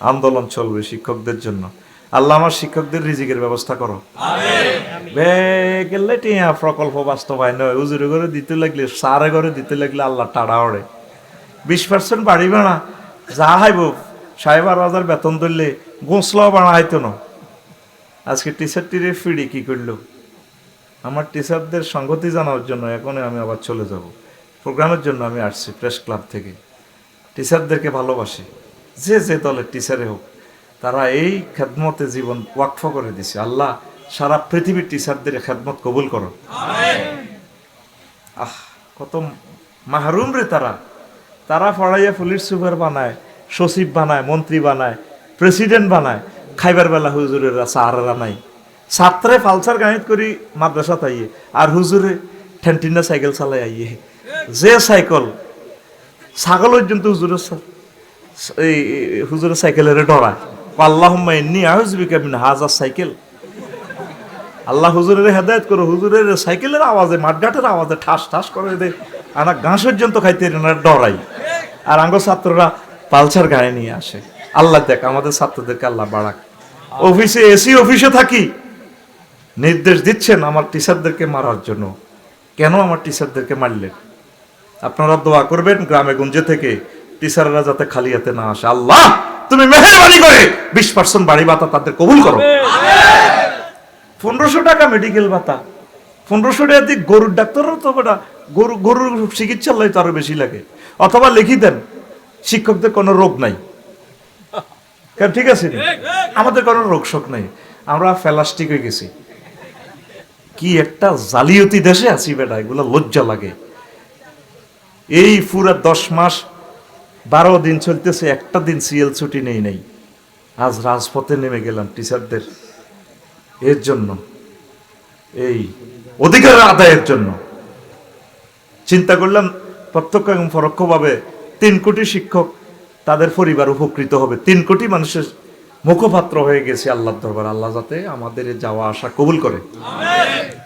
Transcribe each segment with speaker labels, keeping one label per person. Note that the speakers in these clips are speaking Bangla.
Speaker 1: আন্দোলন চলবে শিক্ষকদের জন্য। আল্লাহ আমার শিক্ষকদের রিজিকের ব্যবস্থা করো। টিয়া প্রকল্প বাস্তবায়ন হয়। উজুরে করে দিতে লাগলে সারে করে দিতে লাগলে আল্লাহ টাড়া ওড়ে। বিশ পার্সেন্ট বাড়িবে না। যা হাইব সাড়ে বারো হাজার বেতন ধরলে গোসলাও বাড়া হয়তো না। আজকে টিচার টিরে ফিডি কি করল? আমার টিচারদের সংগতি জানার জন্য এখন আমি আবার চলে যাব। প্রোগ্রামের জন্য আমি আসছি প্রেস ক্লাব থেকে। টিচারদেরকে ভালোবাসি। যে যে দলের টিচারে হোক, তারা এই খেদমতে জীবন ওয়াকফ করে দিছে। আল্লাহ সারা পৃথিবীর টিচারদের খেদমত কবুল করো। আহ, কত মাহরুম রে তারা। তারা পড়াইয়া পুলিশ সুপার বানায়, সচিব বানায়, মন্ত্রী বানায় প্রেসিডেন্ট বানায়। খাইবার বেলা হুজুরেরা সাহারা নাই। ছাত্রে ফালসার গাড়িত করি মাদ্রাসা আইয়ে আর হুজুরে ঠেন্টিনা সাইকেল চালাই আইয়ে। যে সাইকেল, ছাগল পর্যন্ত হুজুরের এই হুজুরের সাইকেলের ডরা। আল্লাহ এমনি আহুজবিকা মিন হাজার সাইকেল। আল্লাহ হুজুরের হেদায়ত করো, হুজুরের সাইকেলের আওয়াজে, মাঠঘাটের আওয়াজে ঠাস ঠাস করে দে। আনা ঘাস পর্যন্ত খাইতে না, ডরাই। আর আঙ্গ ছাত্ররা পালসার গায়ে নিয়ে আসে। আল্লাহ দেখ, আমাদের ছাত্রদেরকে আল্লাহ বাড়াক। অফিসে, এসি অফিসে থাকি। নির্দেশ দিচ্ছেন আমার টিচারদেরকে মারার জন্য। কেন আমার টিচারদেরকে মারলেন? আপনারা দোয়া করবেন গ্রামে গঞ্জে থেকে। টিচাররা যাতে খালি হাতে না আসে। আল্লাহ, তুমি মেহরবানি করে বিশ পার্সেন্ট বাড়ি ভাতা তাদের কবুল করো। পনেরোশো টাকা মেডিকেল ভাতা। পনেরোশো টাকা দিয়ে গরুর ডাক্তারও তো গরু গরুর চিকিৎসার লাই তো আরও বেশি লাগে। অথবা লিখি দেন, শিক্ষকদের কোনো রোগ নাই। কেন ঠিক আছে আমাদের কোনো রোগ শোক নাই। আমরা ফেলাস্টিক হয়ে গেছি। কি একটা জালিয়াতি দেশে আছি বেটা, এগুলো লজ্জা লাগে। এই পুরা দশ মাস বারো দিন চলতেছে একটা দিন সিএল ছুটি নেই নেই। আজ রাজপথে নেমে গেলাম টিচারদের। এর জন্য এই অধিকার আদায়ের জন্য। চিন্তা করলাম প্রত্যক্ষ এবং পরোক্ষভাবে তিন কোটি শিক্ষক তাদের পরিবার উপকৃত হবে। তিন কোটি মানুষের মুখপাত্র হয়ে গেছে আল্লাহর দরবার। আল্লাহ যাতে আমাদের যাওয়া আসা কবুল করে।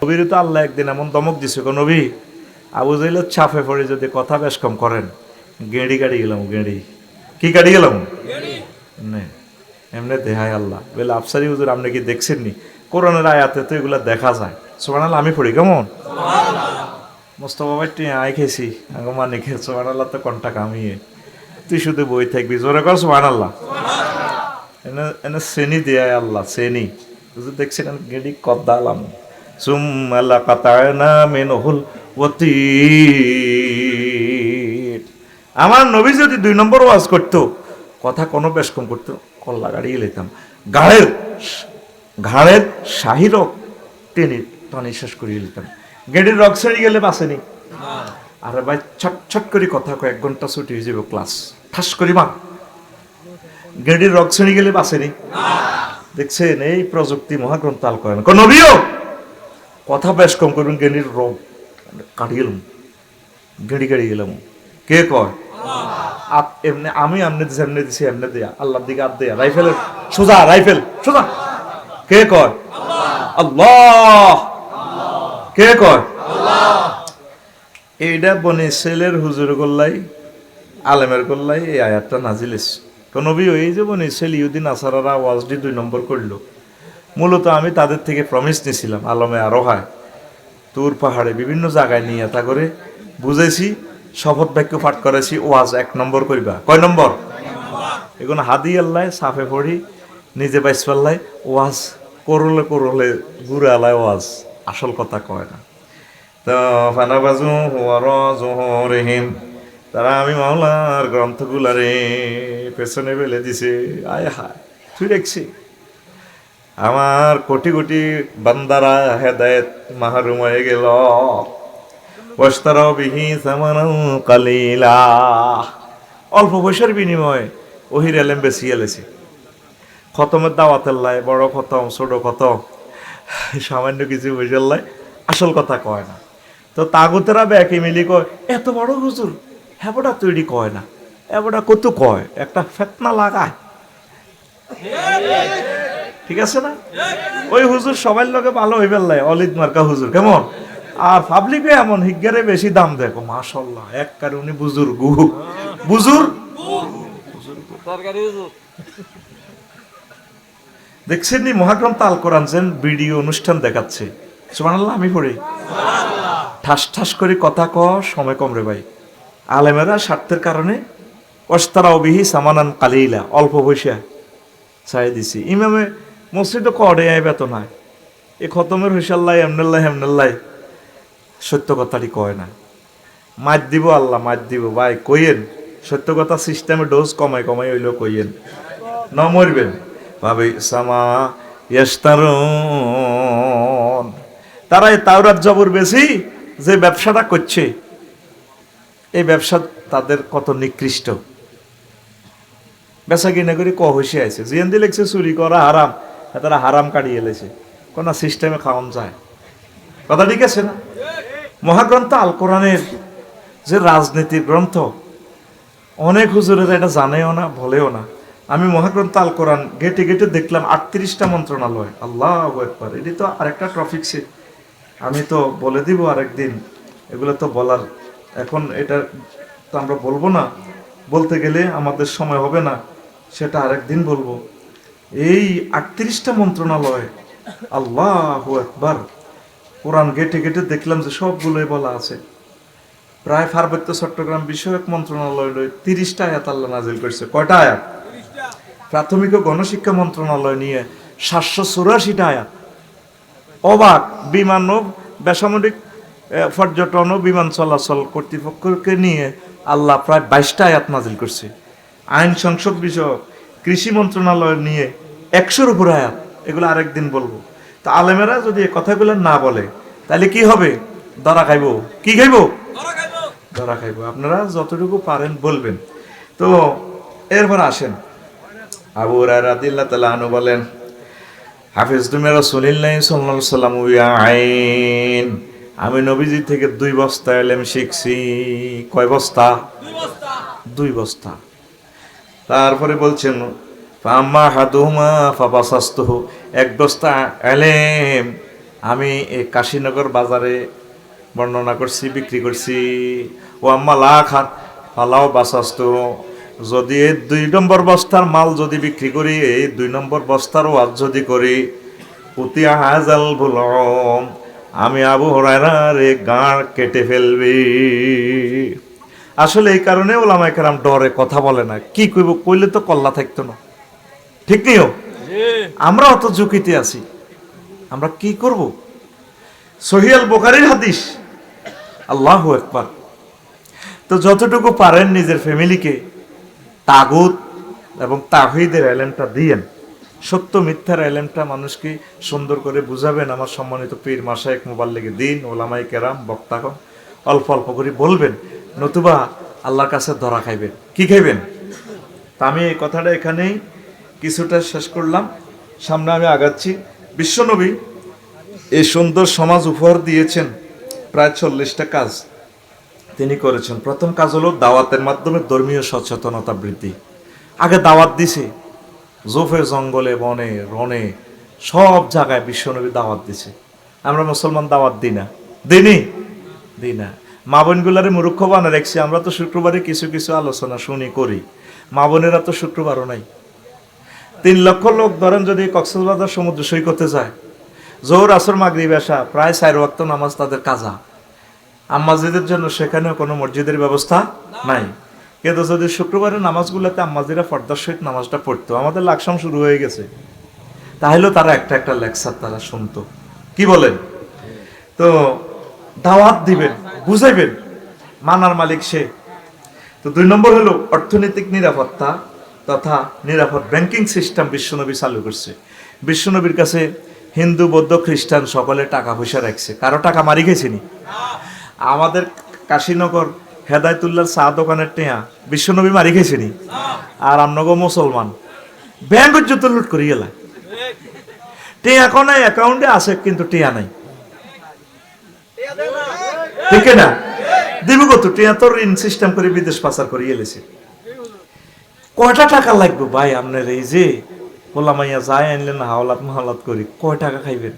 Speaker 1: নবীর তো আল্লাহ একদিন এমন দমক দিছে নবী আবু জাইলের চাপে পড়ে যদি কথা বেশ কম করেন। গেঁড়ি কাটি গেলাম গেঁড়ি। কি কাটি গেলাম? নে এমনি দেহাই আল্লাহ। বলে আফসারি হুজুর আপনি কি দেখছেন নি কোরআনের আয়াতে তো এগুলো দেখা যায়। সোমান আমি পড়ি কেমন? মোস্তফা ভাই তুই আয় খেয়েছি। আগে মানে খেয়ে সোমান আল্লাহ তো কন্টা কামিয়ে তুই শুধু বই থাকবি জোরে কর সোমান আল্লাহ এনে এনে শ্রেণি দেয় আল্লাহ শ্রেণি। হুজুর দেখছেন গেডি কদ্দালাম সুম আল্লাহ কাতায়না মেনহুল ওতি আমার নবী যদি দুই নম্বর ওয়াজ করতো, কথা কোনো বেশ কম করতো, কল্লা গাড়িয়ে লেতাম ঘাড়ের ঘাড়ের শাহিরক টেনে টানি শেষ করিয়ে নিতাম গেটের রক ছেড়ে গেলে বাসেনি আরে ভাই, ছট ছট করে কথা কয়, এক ঘণ্টা ছুটি হয়ে যাবে ক্লাস। ঠাস করি মা। গেটের রক ছেড়ে গেলে বাসেনি দেখছেন, এই প্রযুক্তি মহাগ্রন্থ আল করেন কোন নবীও, কথা বেশ কম করবেন গেনির রোগ কাটিয়ে গেলাম গেড়ি গাড়ি গেলাম কে কয়? এমনি, আমি এমনি দিছি এমনি দিছি এমনি দিয়া। আল্লাহর দিকে হাত দিয়া। রাইফেলের সোজা, রাইফেল, সোজা। কে কয়? আল্লাহ। কে কয়? এইটা বনে ছেলের হুজুর গোল্লাই, আলেমের গোল্লাই, এই আয়াতটা নাজিলিস কোন এই যে বনে ছেলে ইউদিন আসারারা ওয়াজডি দুই নম্বর করল। মূলত আমি তাদের থেকে প্রমিস নিয়েছিলাম আলমে আরোহায় তুর পাহাড়ে বিভিন্ন জায়গায় নিয়ে তা করে বুঝেছি শপথ বাক্য পাঠ করেছি, ওয়াজ এক নম্বর করিবা। কয় নম্বর? এগুলো হাদি আল্লাহ, সাফে পড়ি, নিজে বাইস পাল্লাই ওয়াজ করলে করলে ঘুরে আলায় ওয়াজ, আসল কথা কয় না। তো ফানাবাজু হুয়ার জোহরহিম তারা আমি মাওলার গ্রন্থগুলারে পেছনে ফেলে দিছে। আয় হায়, তুই দেখছি। আমার কোটি কোটি বান্দারা হেদায়েত মাহরুম হয়ে গেল। বস্তারাও বিহি অল্প পয়সার বিনিময়ে ওহির এলেম বেশি এলেছে। খতমের দাওয়াতের লাই বড় খতম, ছোট খতম। সামান্য কিছু পয়সার লাই আসল কথা কয় না। তো তাগুতেরা ব্যাকে মিলি কয়, এত বড় হুজুর হ্যাবটা তৈরি কয় না এবারটা কত কয়? একটা ফেতনা লাগায়। ঠিক আছে না? ওই হুজুর সবার লগে ভালো হইবে লাই অলিদ মার্কা হুজুর, কেমন? আর পাবলিকে এমন হিজ্ঞারে বেশি দাম দেখো মাশাল্লাহ। এক কারে উনি বুজুর? দেখছেন নি আল কোরআন যেন ভিডিও অনুষ্ঠান দেখাচ্ছে? সুবহানাল্লাহ আমি পড়ি। ঠাস ঠাস করে কথা ক সময় কম রে ভাই। আলেমেরা স্বার্থের কারণে অস্তারা অবিহি সামানান কালিলা অল্প পয়সা চাই দিছি। ইমামে মসজিদও কড়ে আয় বেতন হয় এ খতমের হুসাল্লাই এমনাল্লাহ হেমনাল্লাই সত্য কথাটি কয় না। মাত দিব আল্লাহ, মাত দিব। ভাই, কইয়েন, সত্য কথা সিস্টেমে ডোজ কমাই কমাই হইলেও কইয়েন। ন মরবেন। ভাবে, সামা ইস্তারুন তারা এই তাওরাত জবর বেশি যে ব্যবসাটা করছে। এই ব্যবসা তাদের কত নিকৃষ্ট। বেচা কিনা করে ক হইসে আছে জিয়ান্দি লেগছে চুরি করা হারাম। তারা হারাম কাটিয়ে এলেছে কোন সিস্টেমে খাওয়ান যায়। কথা ঠিক আছে না? মহাগ্রন্থ আল কোরআনের যে রাজনীতির গ্রন্থ, অনেক হুজুরেরা এটা জানেও না, বলেও না। আমি মহাগ্রন্থ আল কোরআন গেটে গেটে দেখলাম, আটত্রিশটা মন্ত্রণালয়। আল্লাহ একবার এটি তো আরেকটা ট্রফিক সিট আমি তো বলে দিব আরেকদিন, এগুলো তো বলার। এখন এটা তো আমরা বলব না, বলতে গেলে আমাদের সময় হবে না, সেটা আরেকদিন বলব। এই আটত্রিশটা মন্ত্রণালয়, আল্লাহ একবার কোরআন গেটে গেটে দেখলাম যে সবগুলোই বলা আছে। প্রায় পার্বত্য চট্টগ্রাম বিষয়ক মন্ত্রণালয় লয় তিরিশটা আয়াত আল্লাহ নাজিল করছে। কয়টা আয়াত? প্রাথমিক ও গণশিক্ষা মন্ত্রণালয় নিয়ে সাতশো চুরাশিটা আয়াত। অবাক, বিমান ও বেসামরিক পর্যটন ও বিমান চলাচল কর্তৃপক্ষকে নিয়ে আল্লাহ প্রায় বাইশটা আয়াত নাজিল করছে। আইন সংসদ বিষয়ক কৃষি মন্ত্রণালয় নিয়ে একশোর উপর আয়াত। এগুলো আরেকদিন বলব। তা আলেমেরা যদি এই কথাগুলো না বলে তাহলে কি হবে? ধরা খাইবো। কি খাইবো? ধরা খাইবো। আপনারা যতটুকু পারেন বলবেন। তো এরপর আসেন। আবু রাদিল্লাহ তাআলা আনহু বলেন হাফিজ তুমি রাসূলুল্লাহ সাল্লাল্লাহু আলাইহি সাল্লাম ইয়া আইন। আমি নবীজি থেকে দুই বস্তা এলেম শিখছি। কয় বস্তা? দুই বস্তা। তারপরে বলছেন ফাম্মা হাদুমা ফাবাসাস্তহু এক বস্তা এলেম, আমি এই কাশীনগর বাজারে বর্ণনা করছি, বিক্রি করছি। ও আম্মা হাত ফালাও বাসাস্ত। যদি এই দুই নম্বর বস্তার মাল যদি বিক্রি করি, এই দুই নম্বর বস্তার ওয়াজ যদি করি উতিয়া হাজাল বলম আমি আবু হরাইরারে গাঁড় কেটে ফেলবি। আসলে এই কারণে ওলামাই কেরাম ডরে, কথা বলে না। কি কইব, কইলে তো কল্লা থাকতো না। ঠিক নিও আমরা অত ঝুঁকিতে আছি। আমরা কি করব? সহিয়াল বোখারির হাদিস। আল্লাহ একবার তো যতটুকু পারেন নিজের ফ্যামিলিকে তাগুত এবং তাহিদের এলেমটা দিয়েন। সত্য মিথ্যার এলেমটা মানুষকে সুন্দর করে বুঝাবেন। আমার সম্মানিত পীর মাসায়ক মোবাল্লিকে দিন ওলামাই কেরাম, বক্তাগণ, অল্প অল্প করে বলবেন, নতুবা আল্লাহর কাছে ধরা খাইবেন। কি খাইবেন? তা আমি এই কথাটা এখানেই কিছুটা শেষ করলাম। সামনে আমি আগাচ্ছি। বিশ্বনবী এই সুন্দর সমাজ উপহার দিয়েছেন। প্রায় চল্লিশটা কাজ তিনি করেছেন। প্রথম কাজ হলো দাওয়াতের মাধ্যমে ধর্মীয় সচেতনতা বৃদ্ধি। আগে দাওয়াত দিছে। জোফে জঙ্গলে, বনে রনে সব জায়গায় বিশ্বনবী দাওয়াত দিছে। আমরা মুসলমান দাওয়াত দিই না। দিনই দিই না। মা বোনগুলারে মূর্খ বানা রেখছি। আমরা তো শুক্রবারে কিছু কিছু আলোচনা শুনি, করি। মা বোনেরা তো শুক্রবারও নাই। তিন লক্ষ লোক ধরেন যদি কক্সবাজার সমুদ্র সৈকতে যায় জোর আসর, মাগরিব আসা প্রায় চার ওয়াক্ত নামাজ তাদের কাজা। আম্মাজিদের জন্য সেখানেও কোনো মসজিদের ব্যবস্থা নাই। কিন্তু যদি শুক্রবারের নামাজগুলোতে আম্মাজিরা ফর্দার সহিত নামাজটা পড়তো, আমাদের লাকসাম শুরু হয়ে গেছে। তাহলেও তারা একটা একটা লেকচার তারা শুনতো। কি বলেন? তো দাওয়াত দিবেন, বুঝাইবেন মানার মালিক সে। তো দুই নম্বর হলো অর্থনৈতিক নিরাপত্তা। তথা নিরাপদ ব্যাংকিং সিস্টেম বিশ্বনবী চালু করছে। বিশ্বনবীর কাছে হিন্দু, বৌদ্ধ, খ্রিস্টান সকলে টাকা পয়সা রাখছে। কারও টাকা মারি গেছেনি আমাদের কাশীনগর হেদায়তুল্লাহ চা দোকানের টেয়া বিশ্বনবী মারি গেছেনি আর আমনগো মুসলমান। ব্যাংক যত লুট করি গেলা। টেয়া এখন অ্যাকাউন্টে আছে, কিন্তু টেয়া নাই। ঠিক না? দিব কত টিয়া তো ঋণ সিস্টেম করে বিদেশ পাচার করে এলেছে কয়টা টাকা লাগবে ভাই আপনার এই যে? পোলামাইয়া যাই আনলেন, হাওলাত মাহালাত করি। কয় টাকা খাইবেন?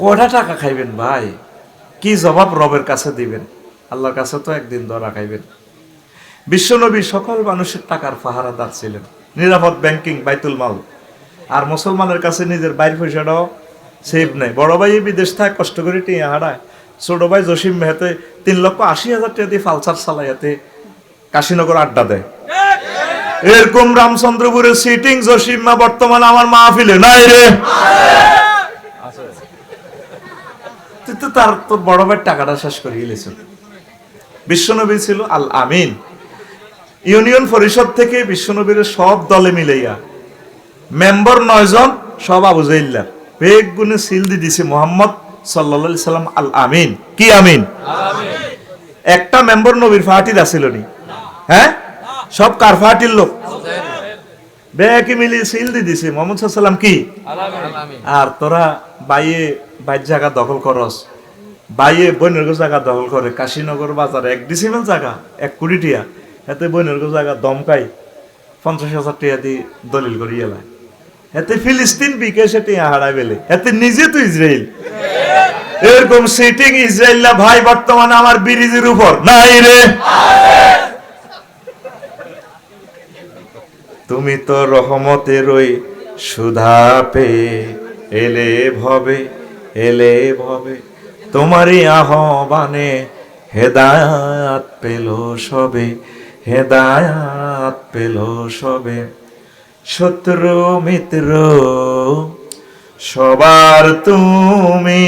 Speaker 1: কয়টা টাকা খাইবেন ভাই? কি জবাব রবের কাছে দিবেন? আল্লাহর কাছে তো একদিন ধরা খাইবেন। বিশ্বনবী সকল মানুষের টাকার পাহারাদার ছিলেন। নিরাপদ ব্যাংকিং বাইতুল মাল। আর মুসলমানের কাছে নিজের বাইর পয়সাটাও সেভ নেই। বড় ভাই বিদেশ থাকে, কষ্ট করে টিয়া হারায় ছোট ভাই জসিম মেহাতে তিন লক্ষ আশি হাজার টাকা দিয়ে ফালসার চালাইয়াতে কাশীনগর আড্ডা দেয়। এরকম রামচন্দ্রপুরের সিটিং জসিমা বর্তমানে আমার মাহফিলে নাই রে। তো তার তোর বড় ভাইয়ের টাকাটা শেষ করে গেলেছ বিশ্বনবী ছিল আল আমিন। ইউনিয়ন পরিষদ থেকে বিশ্বনবীর সব দলে মিলাইয়া মেম্বার নয়জন সব আবু জাইল্লা। বেগ গুণে সিল দি দিছে মোহাম্মদ সাল্লা সাল্লাম আল আমিন। কি আমিন? একটা মেম্বার নবীর ফাটির আসিল নি। হ্যাঁ? সব কার ফাটির লোক। বেকি মিলি সিল দি দিছে। মোহাম্মদ সাল্লাম কি? আর তোরা বাইয়ে বাইর জায়গা দখল করস। বাইয়ে বৈনর্গ জায়গা দখল করে। কাশীনগর বাজারে এক ডিসিমেল জায়গা এক কোটি টিয়া। এতে বৈনর্গ জায়গা দমকাই পঞ্চাশ হাজার টিয়া দিয়ে দলিল করি এলায় এতে ফিলিস্তিন বিকে সেটি হারাই বেলে এতে নিজে তো ইসরায়েল এরকম সিটিং ইসরায়েল ভাই বর্তমানে আমার ব্রিজের উপর। নাই রে। তুমি তো রহমতের ওই সুধা পেয়ে এলে ভবে এলে ভবে। তোমারই আহ্বানে হেদায়াত পেল সবে, হেদায়াত পেল সবে। শত্রু, মিত্র, সবার তুমি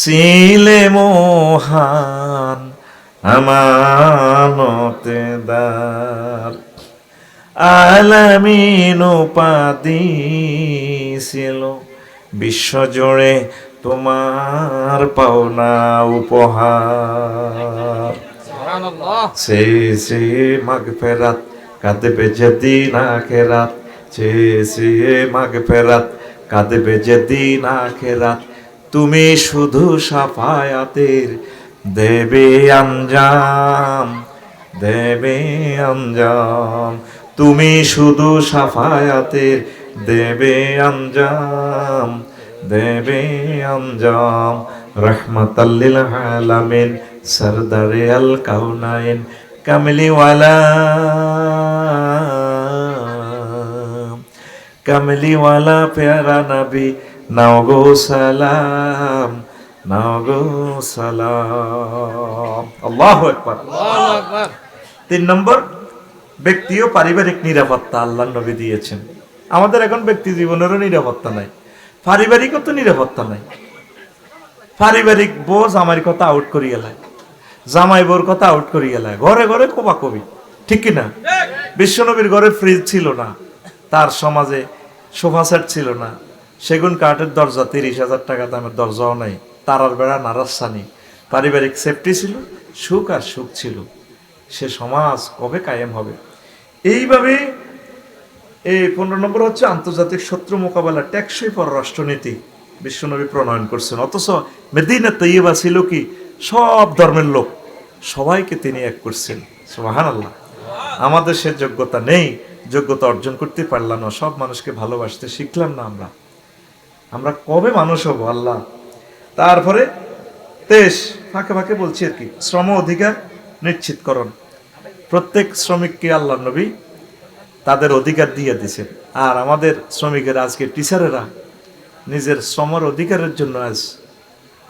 Speaker 1: ছিলে মহান আমানতে দার আলামিন উপাধি ছিল। বিশ্বজুড়ে তোমার পাওনা উপহার। সে সে মাগ ফেরাত কাঁদবে যেদিন আখেরাত সে সে মাগ ফেরাত কাঁদবে যেদিন আখেরাত তুমি শুধু সাফায়াতের দেবে আঞ্জাম দেবে আঞ্জাম। তুমি শুধু সাফায়াতের দেবে আঞ্জাম দেবে আঞ্জাম। রহমতাল্লিল আলামিন সরদারে আল কাউনাইন কামলিওয়ালা। কামলিওয়ালা প্যারা নবী নাও গো সালাম নাও গো সালাম। আল্লাহু আকবার। তিন নম্বর। ব্যক্তি ও পারিবারিক নিরাপত্তা আল্লাহ নবী দিয়েছেন। আমাদের এখন ব্যক্তি জীবনেরও নিরাপত্তা নাই। পারিবারিকও তো নিরাপত্তা নাই। পারিবারিক বোঝ আমার কথা আউট করি গেলায় জামাই বোর কথা আউট করি গেলায় ঘরে ঘরে কোবা কবি ঠিক কিনা? বিশ্বনবীর ঘরে ফ্রিজ ছিল না। তার সমাজে সোফা সেট ছিল না। সেগুন কাঠের দরজা তিরিশ হাজার টাকা দামের দরজাও নাই। তারার বেড়া নারাসানি পারিবারিক সেফটি ছিল, সুখ আর সুখ ছিল। সে সমাজ কবে কায়েম হবে? এইভাবে এই পনেরো নম্বর হচ্ছে আন্তর্জাতিক শত্রু মোকাবেলা টেকসই পররাষ্ট্রনীতি বিশ্বনবী প্রণয়ন করছেন। অথচ মেদিনা তৈবা ছিল কি, সব ধর্মের লোক, সবাইকে তিনি এক করছেন। সুবাহান আল্লাহ আমাদের সে যোগ্যতা নেই, যোগ্যতা অর্জন করতে পারলাম না, সব মানুষকে ভালোবাসতে শিখলাম না আমরা। আমরা কবে মানুষ হব আল্লাহ? তারপরে তেইশ, ফাঁকে ফাঁকে বলছি আর কি, শ্রম অধিকার নিশ্চিতকরণ প্রত্যেক শ্রমিককে আল্লাহ নবী তাদের অধিকার দিয়ে দিছেন আর আমাদের শ্রমিকের আজকে টিচারেরা নিজের শ্রমের অধিকারের জন্য আজ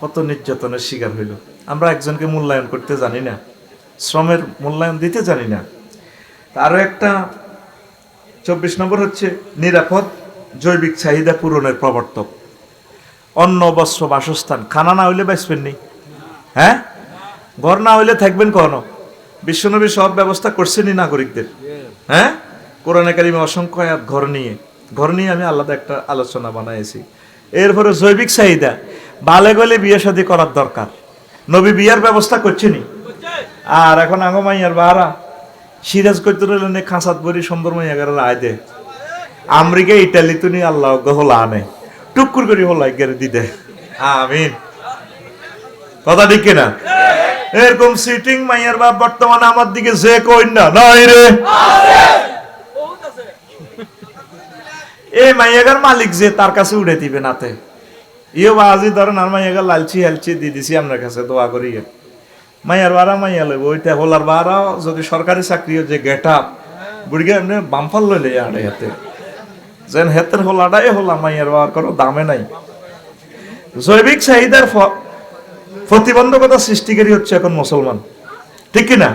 Speaker 1: কত নির্যাতনের শিকার হইল। আমরা একজনকে মূল্যায়ন করতে জানি না, শ্রমের মূল্যায়ন দিতে জানি না। আরও একটা, চব্বিশ নম্বর হচ্ছে নিরাপদ জৈবিক চাহিদা পূরণের প্রবর্তক। অন্ন, বস্ত্র, বাসস্থান, খানা না হইলে বাঁচবেন নি। হ্যাঁ? ঘর না হইলে থাকবেন কখনো? বিশ্বনবী সব ব্যবস্থা করছেনই নাগরিকদের। হ্যাঁ? কোরআনে কারিমে অসংখ্য আয়াত ঘর নিয়ে। ঘর নিয়ে আমি আলাদা একটা আলোচনা বানাইছি। এরপরে জৈবিক চাহিদা। বালে গলে বিয়ে শাদী করার দরকার। নবী বিয়ার ব্যবস্থা করছেনি আর এখন আগো মাইয়ার বাহারা, সিরাজ করতে রইলেন খাঁচাত বড়ি সুন্দর গেলে আয় দে আমেরিকা, ইটালি, তুনি, আল্লাহ হলা আনে। টুকুর করে হলাই গেরে দিদে। আমিন। কথা ঠিক কিনা? এরকম সিটিং মাইয়ার বাপ বর্তমানে আমার দিকে যে কই না, নাই রে। এই মাইয়াগার মালিক যে তার কাছে উড়ে দিবে নাতে। ইয়ে বাজি ধরেন আর মাইয়াগার লালচি হেলচি দিয়ে দিছি আপনার কাছে, দোয়া করি। মাইয়ার বাড়া মাইয়া লইব, ওইটা হোলার বাড়াও যদি সরকারি চাকরি যে গেট আপ বুড়িগে এমনি বামফাল লইলে আড়াই হাতে। যেন হেতের হল আড়াই হল আমাইয়ার আর কোনো দামে নাই। জৈবিক চাহিদার প্রতিবন্ধকতা সৃষ্টিকারী হচ্ছে এখন মুসলমান। ঠিক কিনা?